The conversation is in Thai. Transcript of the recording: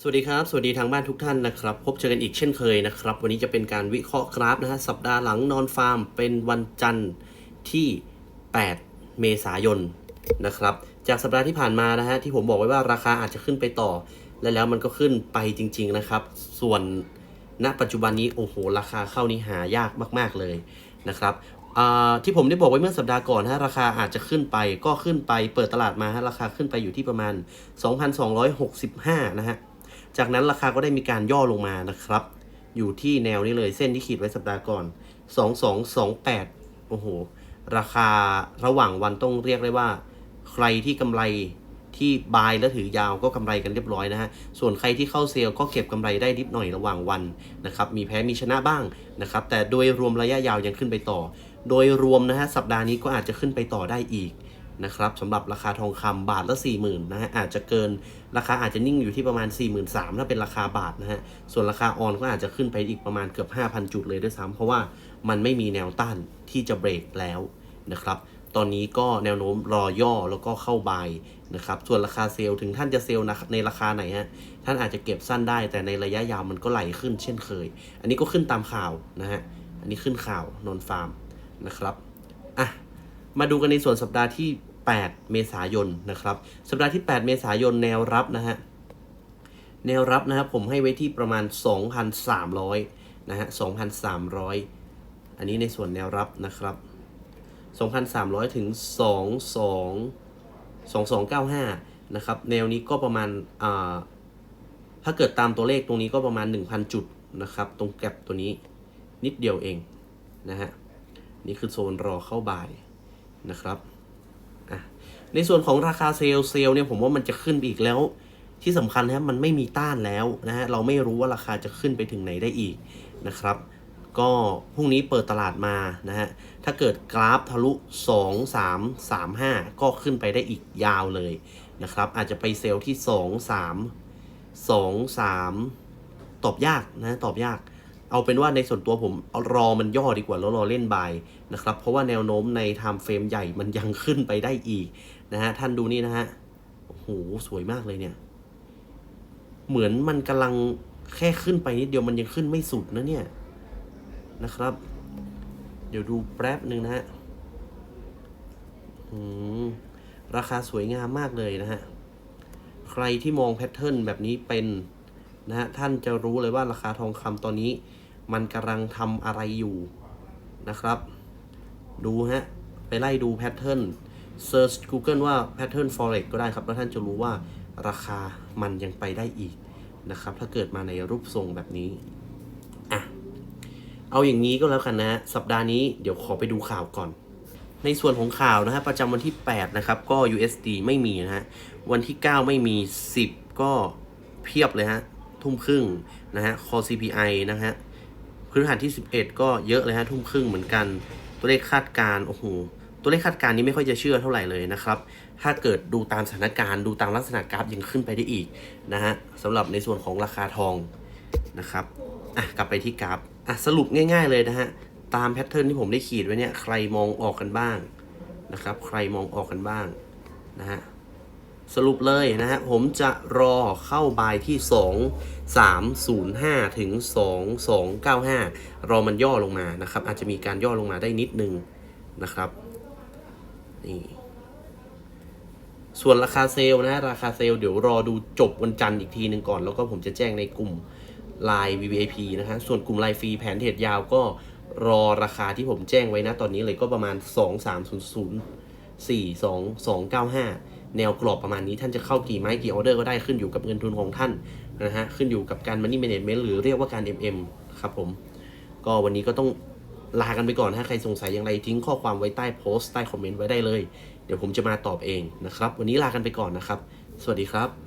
สวัสดีครับ สวัสดีทางบ้านทุกท่านนะครับ พบเจอกันอีกเช่นเคยนะครับ วันนี้จะเป็นการวิเคราะห์กราฟนะฮะสัปดาห์หลังนอนฟาร์ม เป็นวันจันทร์ที่ 8 เมษายนนะครับ จากสัปดาห์ที่ผ่านมานะฮะที่ผมบอกไว้ว่าราคาอาจจะขึ้นไปต่อ และแล้วมันก็ขึ้นไปจริง ๆนะครับ ส่วนณปัจจุบันนี้โอ้โหราคาเข้านี่หายากมาก ๆเลยนะครับที่ผมได้บอกไว้เมื่อสัปดาห์ก่อนนะฮะราคาอาจจะขึ้นไปก็ขึ้นไปเปิดตลาดมาฮะราคาขึ้นไปอยู่ที่ประมาณ 2,265 นะฮะ จากนั้นราคาก็ได้มีการย่อลงมานะครับ อยู่ที่แนวนี้เลยเส้นที่ขีดไว้สัปดาห์ก่อน 2228 โอ้โห ราคาระหว่างวันต้องเรียกได้ว่า ใครที่กำไรที่บายและถือยาวก็กำไรกันเรียบร้อยนะฮะ ส่วนใครที่เข้าเซลล์ก็เก็บกำไรได้นิดหน่อยระหว่างวันนะครับ มีแพ้มีชนะบ้างนะครับ แต่โดยรวมระยะยาวยังขึ้นไปต่อ โดยรวมนะฮะสัปดาห์นี้ก็อาจจะขึ้นไปต่อได้อีก นะครับสำหรับราคาทองคำบาทละ40,000นะฮะอาจจะเกินราคาอาจจะนิ่งอยู่ที่ประมาณ 43,000ถ้าเป็นราคาบาทนะฮะส่วนราคาออนก็อาจจะขึ้นไปอีกประมาณเกือบ 5,000 จุดเลยด้วยซ้ำเพราะว่ามันไม่มีแนวต้านที่จะเบรกแล้วนะครับตอนนี้ก็แนวโน้มรอย่อแล้วก็เข้าบายนะครับส่วนราคาเซลล์ถึงท่านจะเซลล์ในราคาไหนฮะท่านอาจจะเก็บสั้นได้แต่ในระยะยาวมันก็ไหลขึ้นเช่นเคย อันนี้ก็ขึ้นตามข่าวนะฮะอันนี้ขึ้นข่าวนอนฟาร์มนะครับอะ มาดูกันในส่วนสัปดาห์ที่ 8 เมษายนนะครับ สัปดาห์ที่ 8 เมษายนแนวรับนะฮะ แนวรับนะครับผมให้ไว้ที่ประมาณ 2,300 นะฮะ 2,300 อันนี้ในส่วนแนวรับนะครับ 2,300 ถึง 22 2295 นะครับ แนวนี้ก็ประมาณอ่าถ้าเกิดตามตัวเลขตรงนี้ก็ประมาณ 1,000 จุดนะครับ ตรงแก็บตัวนี้นิดเดียวเองนะฮะ นี่คือโซนรอเข้าบ่าย นะครับในส่วนของราคาเซลล์เซลล์เนี่ยผมว่ามันจะขึ้นไปอีกแล้ว ที่สำคัญนะครับมันไม่มีต้านแล้วนะฮะเราไม่รู้ว่าราคาจะขึ้นไปถึงไหนได้อีกนะครับ ก็พรุ่งนี้เปิดตลาดมานะฮะถ้าเกิดกราฟทะลุ 2 3 3 5 ก็ขึ้นไปได้อีกยาวเลยนะครับ อาจจะไปเซลล์ที่ 2 3 2 3 ตอบยากนะตอบยาก เอาเป็นว่าในส่วนตัวผมรอมันย่อดีกว่าแล้วรอเล่นบายนะครับ เพราะว่าแนวโน้มในไทม์เฟรมใหญ่มันยังขึ้นไปได้อีกนะฮะท่านดูนี่นะฮะโอ้โหสวยมากเลยเนี่ย เหมือนมันกำลังแค่ขึ้นไปนิดเดียวมันยังขึ้นไม่สุดนะเนี่ยนะครับ เดี๋ยวดูแป๊บหนึ่งนะฮะอืมราคาสวยงามมากเลยนะฮะ ใครที่มองแพทเทิร์นแบบนี้เป็น นะฮะท่านจะรู้เลยว่าราคาทองคำตอนนี้ มันกำลังทำอะไรอยู่นะครับ ดูฮะ ไปไล่ดูแพทเทิร์น Search Google ว่า Pattern Forex ก็ได้ครับ แล้วท่านจะรู้ว่าราคามันยังไปได้อีกนะครับ ถ้าเกิดมาในรูปทรงแบบนี้อะเอาอย่างนี้ก็แล้วกันนะฮะสัปดาห์นี้เดี๋ยวขอไปดูข่าวก่อน ในส่วนของข่าวนะฮะประจำวันที่ 8 นะครับ ก็ USD ไม่มีนะฮะ วันที่ 9 ไม่มี 10 ก็เพียบเลยฮะ ทุ่มครึ่งนะฮะ Core CPI นะฮะพื้นฐานที่ 11 ก็เยอะเลยฮะทุ่มครึ่งเหมือนกัน ตัวเลขคาดการณ์โอ้โหตัวเลขคาดการณ์นี้ไม่ค่อยจะเชื่อเท่าไหร่เลยนะครับ ถ้าเกิดดูตามสถานการณ์ดูตามลักษณะกราฟยังขึ้นไปได้อีกนะฮะสำหรับในส่วนของราคาทองนะครับอะกลับไปที่กราฟอะสรุปง่าย ๆเลยนะฮะตามแพทเทิร์นที่ผมได้ขีดไว้เนี่ยใครมองออกกันบ้างนะครับ ใครมองออกกันบ้างนะฮะ สรุปเลยนะฮะ ผมจะรอเข้าบายที่ 2 3 0 5 ถึง 2 2 9 5 รอมันย่อลงมานะครับ อาจจะมีการย่อลงมาได้นิดนึงนะครับนี่ส่วนราคาเซลนะราคาเซลเดี๋ยวรอดูจบวันจันทร์อีกทีหนึ่งก่อน แล้วก็ผมจะแจ้งในกลุ่ม Line VVIP นะฮะส่วนกลุ่ม Line ฟรีแผนเทรดยาวก็รอราคาที่ผมแจ้งไว้นะตอนนี้เลยก็ประมาณ 2 3 0 0 4 2 2 9 5 แนวกรอบประมาณนี้ ท่านจะเข้ากี่ไม้กี่ออเดอร์ก็ได้ขึ้นอยู่กับเงินทุนของท่านนะฮะขึ้นอยู่กับการ Money Management หรือเรียกว่าการ MM ครับผม ก็วันนี้ก็ต้องลากันไปก่อนถ้าใครสงสัยอย่างไรทิ้งข้อความไว้ใต้โพสต์ใต้คอมเมนต์ไว้ได้เลย เดี๋ยวผมจะมาตอบเองนะครับ วันนี้ลากันไปก่อนนะครับ สวัสดีครับ